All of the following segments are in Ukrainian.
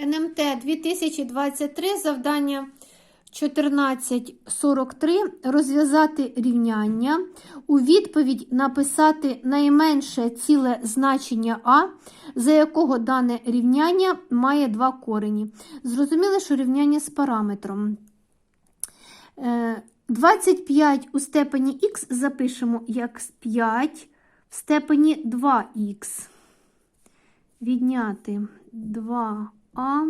НМТ 2023, завдання 1443. Розв'язати рівняння. У відповідь написати найменше ціле значення А, за якого дане рівняння має два корені. Зрозуміли, що рівняння з параметром. Е, 25 у степені х запишемо як 5 в степені 2х. Відняти 2а,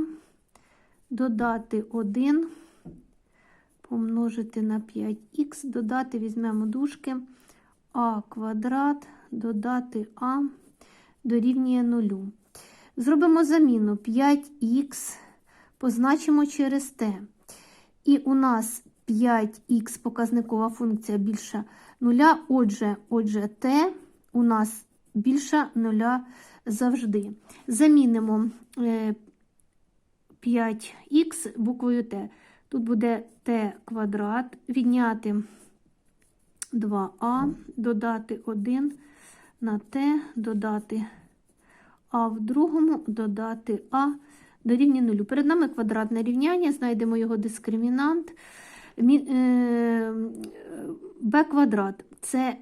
додати 1, помножити на 5х, додати, візьмемо дужки, а квадрат, додати а дорівнює 0. Зробимо заміну 5х, позначимо через t. І у нас 5х показникова функція більша 0, отже, отже, t у нас більша 0 завжди. Замінимо 5х буквою t. Тут буде t квадрат, відняти 2а, додати 1 на t, додати а в другому, додати а дорівнює 0. Перед нами квадратне рівняння, знайдемо його дискримінант. b квадрат це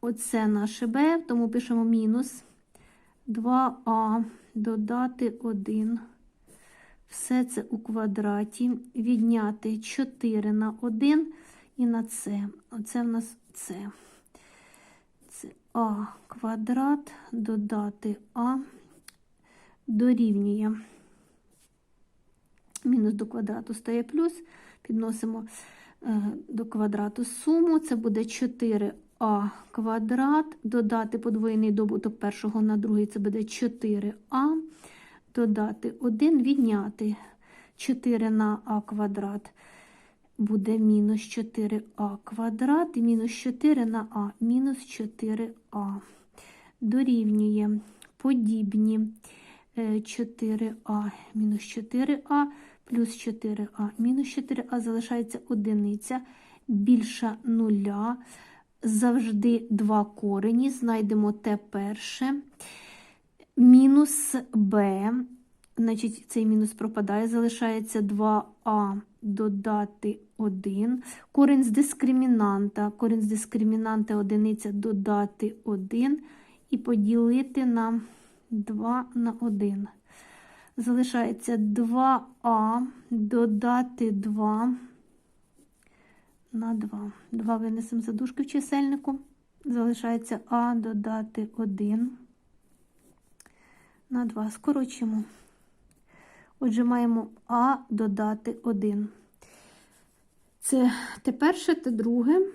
оце наше b, тому пишемо мінус 2а, додати 1. Все це у квадраті, відняти 4 на 1 і на це. Оце в нас це. Це а квадрат, додати а дорівнює. Мінус до квадрату стає плюс. Підносимо е, до квадрату суму. Це буде 4а квадрат, додати подвоєний добуток першого на другий, це буде 4а, додати 1, відняти 4 на а квадрат. Буде мінус 4а квадрат мінус 4 на а, мінус 4а. Дорівнює подібні 4а мінус 4а плюс 4а мінус 4а залишається одиниця більша нуля. Завжди два корені. Знайдемо те перше. Мінус b. Значить, цей мінус пропадає, залишається 2а додати 1. Корінь з дискримінанта. Корінь з дискримінанта одиниця додати 1 і поділити на 2 на 1. Залишається 2а додати 2 на 2. 2 винесемо за дужки в чисельнику. Залишається а додати 1 на 2. Скорочимо. Отже, маємо А додати 1. Це те перше, те друге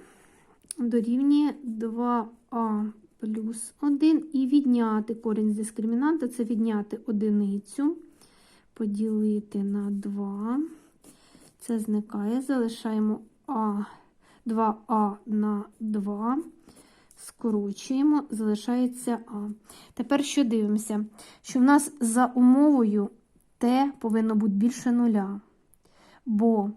дорівнює 2а плюс 1 і відняти корінь з дискримінанта, це відняти одиницю, поділити на 2. Це зникає. Залишаємо А, 2а на 2. Скорочуємо, залишається А. Тепер що дивимося? Що в нас за умовою Т повинно бути більше нуля, бо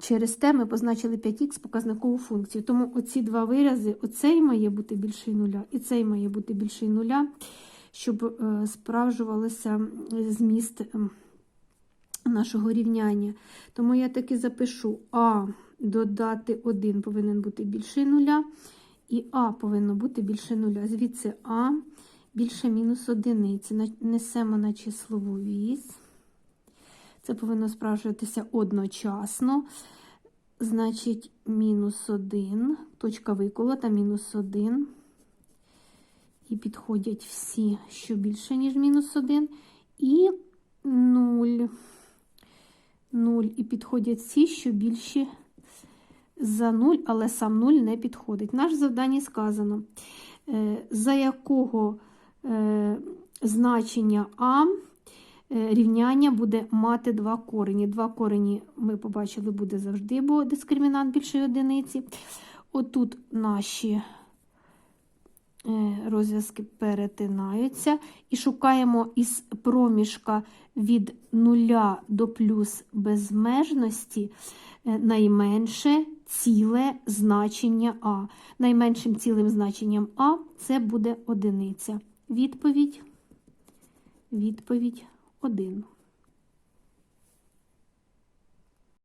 через Т ми позначили 5х показникову функцію. Тому оці два вирази, оцей має бути більший нуля, і цей має бути більший нуля, щоб справжувалося зміст нашого рівняння. Тому я таки запишу А додати 1 повинен бути більший нуля, і А повинно бути більше нуля. Звідси А більше мінус одиниці. Несемо на числову вісь. Це повинно справжуватися одночасно. Значить, мінус 1, точка виколота, мінус 1. І підходять всі, що більше, ніж мінус 1. І 0. 0. І підходять всі, що більші за 0, але сам 0 не підходить. Наше завдання сказано, за якого значення А рівняння буде мати два корені. Два корені, ми побачили, буде завжди, бо дискримінант більшої одиниці. Отут наші розв'язки перетинаються. І шукаємо із проміжка від 0 до плюс безмежності найменше ціле значення А. Найменшим цілим значенням А це буде одиниця. Відповідь, відповідь 1.